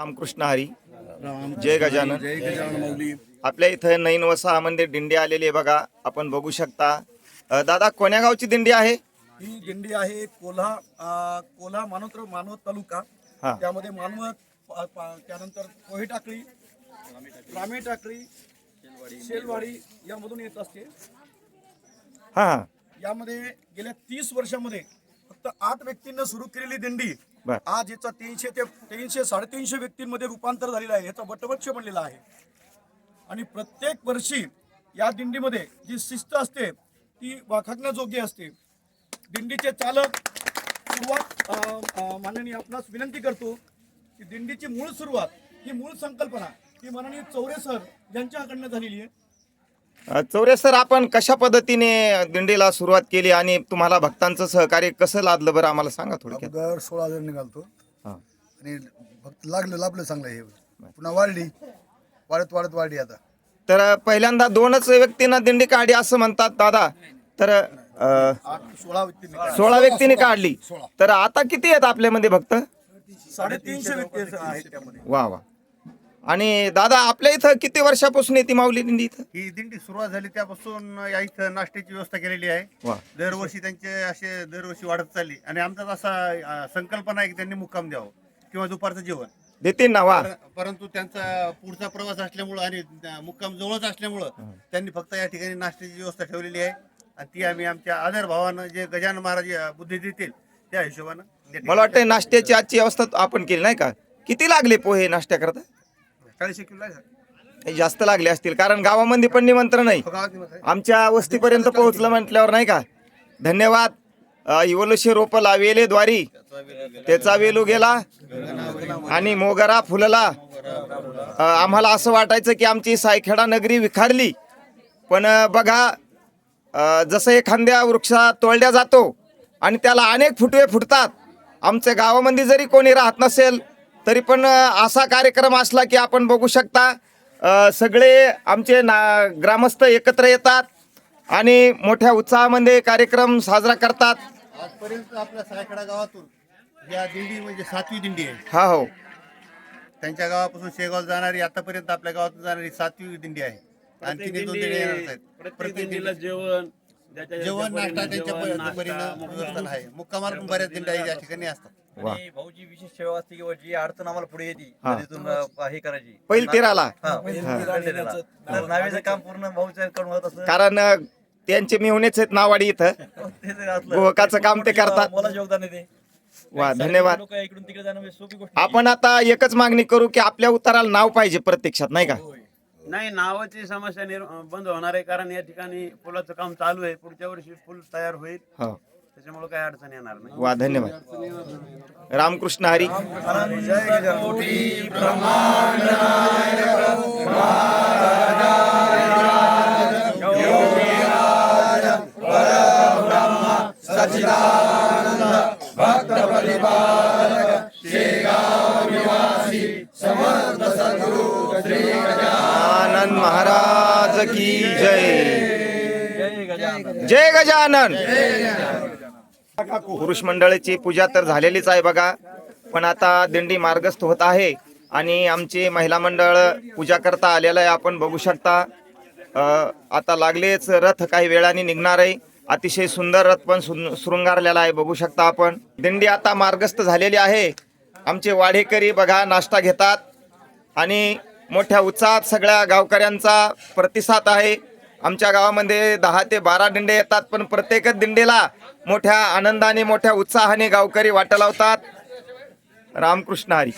रामकृष्ण हरी. जय गजानन. जय गजानन माऊली आपल्या इथं नईन वसामध्ये दिंडी आलेली आहे बघा. आपण बघू शकता. दादा कोण्या गावची दिंडी आहे? ही दिंडी आहे कोल्हा कोल्हा मानोत्र मानवत तालुका. हा. त्यामध्ये मानवत त्यानंतर कोही टाकळी रामे टाकळी शेलवाडी यामधून येत असते. हा हा. यामध्ये गेल्या तीस वर्षामध्ये फक्त आठ व्यक्तींना सुरू केलेली दिंडी बर. आज याचा तीनशे ते तीनशे साडेतीनशे व्यक्तींमध्ये रूपांतर झालेलं आहे याचा वटवृक्ष बनलेला आहे. आणि प्रत्येक वर्षी या दिंडीमध्ये जी शिस्त असते ती वाखाणण्याजोगी असते. दिंडीचे चालक सुरुवात अं, अं, माननीय आपणास विनंती करतो की दिंडीची मूळ सुरुवात ही मूळ संकल्पना ही माननीय चौरे सर यांच्याकडनं झालेली आहे. चौरे सर आपण कशा पद्धतीने दिंडीला सुरुवात केली आणि तुम्हाला भक्तांचं सहकार्य कसं लादलं बरं? आम्हाला सांगा थोडक्यात. अगोदर सोळा जण निघालतो. हा. आणि फक्त लागलं लाभलं चांगलं हे. पुन्हा वाढली. वाढत वाढत वाढली आता. तर पहिल्यांदा दोनच व्यक्तींना दिंडी काढली असं म्हणतात दादा. तर अ, आठ सोळा व्यक्ती सोळा व्यक्तीने काढली. तर आता किती आहेत आपल्यामध्ये भक्त? साडेतीनशे व्यक्ती आहेत त्यामध्ये. वा वा. आणि दादा आपल्या इथं किती वर्षापासून येते माऊली दिंडी इथं? ही दिंडी सुरुवात झाली त्यापासून या इथं नाश्त्याची व्यवस्था केलेली आहे. वा. दरवर्षी त्यांचे असे दरवर्षी वाढत चालली. आणि आमचा असा अं, संकल्पना आहे की त्यांनी मुक्काम द्यावं किंवा दुपारचं जेवण. देतील ना वा. पर- परंतु त्यांचा पुढचा प्रवास असल्यामुळं आणि अं, मुक्काम जवळच असल्यामुळं त्यांनी फक्त या ठिकाणी नाश्त्याची व्यवस्था ठेवलेली आहे. आणि ती आम्ही आमच्या आदर भावानं जे गजानन महाराज अं, बुद्धी देतील त्या हिशोबानं त्या ठिकाणी मला वाटतं नाश्त्याची आजची व्यवस्था आपण केली नाही का? किती लागले पोहे नाश्त्या किलो आहे हे जास्त लागले असतील कारण गावामध्ये पण निमंत्रण नाही आमच्या वस्तीपर्यंत पोहोचलं म्हटल्यावर नाही का? धन्यवाद. अ, इवलशे रोप लावेले द्वारी. त्याचा वेलू गेला आणि मोगरा फुलला. अ, आम्हाला असं वाटायचं की आमची सायखेडा नगरी विखारली. पण अ, बघा अ, जसं एखाद्या वृक्षा तोडल्या जातो आणि त्याला अनेक फुटवे फुटतात. आमच्या गावामध्ये जरी कोणी राहत नसेल तरी पण असा कार्यक्रम असला की आपण बघू शकता सगळे आमचे ना ग्रामस्थ एकत्र येतात आणि मोठ्या उत्साहामध्ये कार्यक्रम साजरा करतात. आजपर्यंत आपल्या सायकडा गावातून या दिंडी म्हणजे सातवी दिंडी आहे. हा हो. त्यांच्या गावापासून शेगाव जाणारी आतापर्यंत आपल्या गावातून जाणारी सातवी दिंडी आहे. आणखी दोन दिंडी येणार आहेत. प्रत्येक दिंडीला जेवण जेवण नाश्ता त्यांच्या आहे. मुक्कामाला पण बऱ्याच दिंड्या या ठिकाणी असतात. वा. आणि भाऊची विशेष सेवा असते किंवा जी अडचण आम्हाला पुढे येते हा. तिथून अ, हे करायची. पैल तिराला. हा, तर नावेचं काम पूर्ण भाऊच्या कडून होत असतं कारण अ, त्यांचे मेहुणेच आहेत नावाडी इथं. ते असलं. काम ते करतात. योगदान येते वा धन्यवाद. लोक इकडून तिकडे जाणं म्हणजे सोपी गोष्ट नाही. आपण आता एकच मागणी करू की आपल्या उताराला नाव पाहिजे प्रत्यक्षात नाही का? नाही नावाची समस्या बंद होणार आहे कारण या ठिकाणी पुलाचं काम चालू आहे. पुढच्या वर्षी पूल तयार होईल. हो. त्याच्यामुळे काही अडचण येणार नाही. वा धन्यवाद. रामकृष्ण हरी. आनंद महाराज की जय। जय गजानन। पुरुष मंडळाची पूजा तर झालेलीच आहे बघा. पण आता दिंडी मार्गस्थ होत आहे आणि आमची महिला मंडळ पूजा करता आलेलं आहे. आपण बघू शकता आता लागलेच रथ काही वेळाने निघणार आहे. अतिशय सुंदर रथ पण सुं- शृंगारलेला आहे बघू शकता आपण. दिंडी आता मार्गस्थ झालेली आहे. आमचे वाढेकरी बघा नाश्ता घेतात आणि मोठ्या उत्साहात सगळ्या गावकऱ्यांचा प्रतिसाद आहे. आमच्या गावामध्ये दहा ते बारा दिंडे येतात पण प्रत्येकच दिंडीला मोठ्या आनंदाने मोठ्या उत्साहाने गावकरी वाट लावतात. रामकृष्ण हरी.